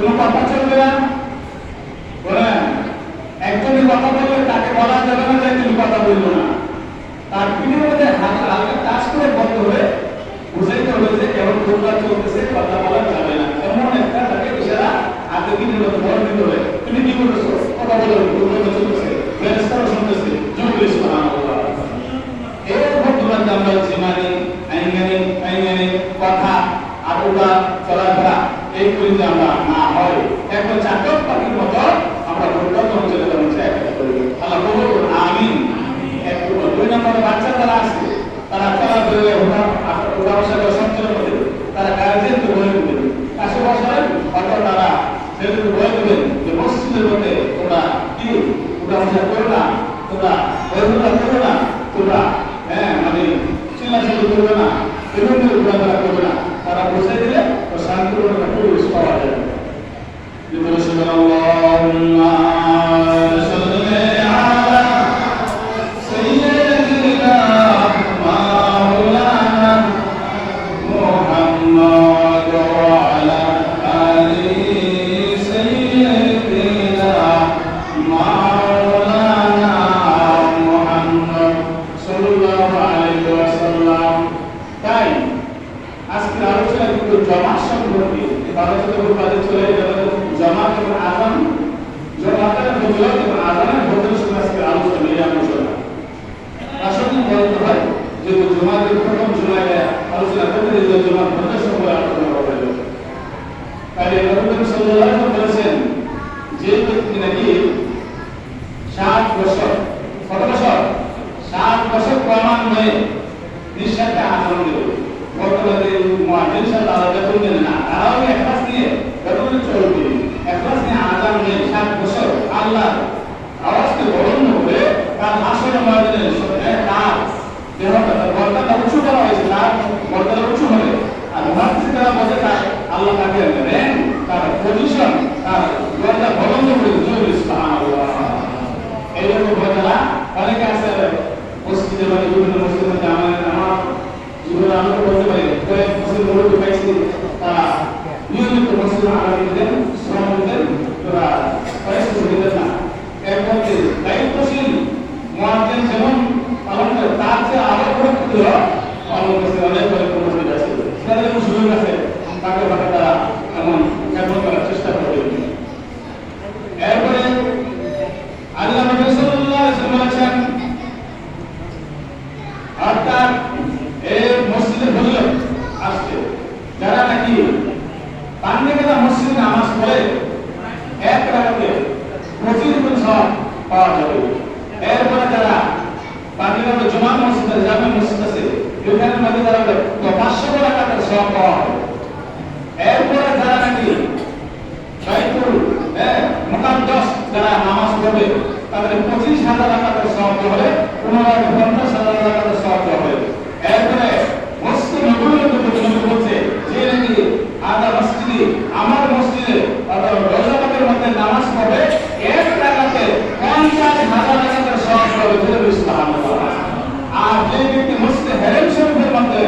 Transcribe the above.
কোনো কথা চলবে না। বলেন, একজনের কথা বললে তাকে বলা যাবে না যে তুমি কথা বলব না। তার পিঠের মধ্যে হালকা টাচ করে বন্ধ হলে বুঝাইতে হবে যে কেমন প্রোগ্রাম চলতেছে, কথা বলা যাবে না। এমন একটা তাকে ইশারা হাতে পিঠের মধ্যে দিতে হবে। তুমি কি করতেছো কথা বলো প্রোগ্রাম চলতেছে ফেরেশতারা শুনতেছে জুড়ে সুবহানাল্লাহ। এরকম তোমার জীবনে আইনানি আইনানি কথা, আর চলাফেরা এই যে আমরা না হয়। এখন চাকর পাখির মতো আমরা পরিবর্তন চলে যাব একটা করি আল্লাহ কবুল করুন আমিন এক নম্বর। দুই নম্বরে বাচ্চা যারা আছে তারা চলাফেরা ওঠা ওঠা বসা করে সঞ্চালন করে তারা গার্জেন তো বলে দেবেন কাছে বসালেন অথবা তারা সেগুলো বলে দেবেন যে মসজিদের মধ্যে তোমরা কি ওঠা বসা করো না তোমরা বৈধতা করো না তোমরা হ্যাঁ মানে চিল্লাচিল্লি করবে না বিভিন্ন ঘোরাফেরা করবে না তারা বসে দিলে ও শান্তিপূর্ণ একটা পরিবেশ পাওয়া যাবে যেগুলো শুধু আল্লাহুম্মা সাল্লি আলা সাইয়্যিদিনা মাওলানা মুহাম্মদ ওয়া আলা আলি সাইয়্যিদিনা মাওলানা মুহাম্মদ সাল্লাল্লাহু আলাইহি ওয়াসাল্লাম তাই আজকের আলোচনা কিন্তু জমা সম্পর্কে আলোচনা করব কাজে চলে যাবে জমা এবং আজান জমাতের ফজিলত এবং আজানের ফজিলত সময় আজকের আলোচনা এই আলোচনা আসলে বলতে হয় যে জমাতের প্রথম জুমায় আলোচনা করতে যে জমা ফজিলত সম্পর্কে আলোচনা করা হলো তাই নবী সাল্লাল্লাহু আলাইহি বলেছেন যে ব্যক্তি নাকি ষাট বছর কত বছর ষাট বছর ক্রমান্বয়ে নিঃশ্বাসটা আচরণ দেবে বর্তমানে মহাজিন সাহেব তারা বেতন দেন না তারাও একলাস নিয়ে বেতন চলবে একলাস নিয়ে আজান নিয়ে ষাট বছর আল্লাহ আওয়াজকে বরণ্য করে তার আসলে মহাজিনের তার দেহটা তার গর্দাটা উঁচু করা হয়েছে তার গর্দাটা উঁচু হবে আর মহাজিন তারা বলে তার আল্লাহ তাকে র্যাঙ্ক তার পজিশন তার গর্দা বরণ্য করে জরুরি সুবহানাল্লাহ এইরকম ঘটনা অনেকে আছে মসজিদে মানে বিভিন্ন মসজিদের মধ্যে আমার আমার জীবনে আমি তো বলতে পারি কয়েক মসজিদ মূলত পাইছি নিয়মিত মসজিদ দিতেন তোরা পয়সা দিতেন না। এর মধ্যে দায়িত্বশীল মহাজেন যেমন পালন করে, তার চেয়ে আরও ক্ষুদ্র আমার কাছে অনেক কয়েক মসজিদ আছে সুযোগ আছে, তাকে ভাবে তারা এমন কেমন করার চেষ্টা করবে। এরপরে আল্লাহ বলেছেন, অর্থাৎ এই আসছে যারা নাকি পান্ডে কেনা মসজিদে নামাজ পড়ে, এক রাখাতে পঁচিশ গুণ সব পাওয়া যাবে। এরপরে যারা পান্ডে জমা মসজিদ, জামে মসজিদ আছে এখানে মধ্যে যারা তো পাঁচশো টাকার সব পাওয়া হবে। এরপরে যারা নাকি বাইতুল হ্যাঁ যারা নামাজ পড়বে, তাদের পঁচিশ হাজার টাকার সব হবে। পনেরো আমার মসজিদে, অর্থাৎ রজবতের মধ্যে নামাজ পড়বে এক টাকাতে পঞ্চাশ হাজার টাকাতে সহজ হবে ইসলাম আর যে ব্যক্তি মসজিদে হেরেম শরীফের মধ্যে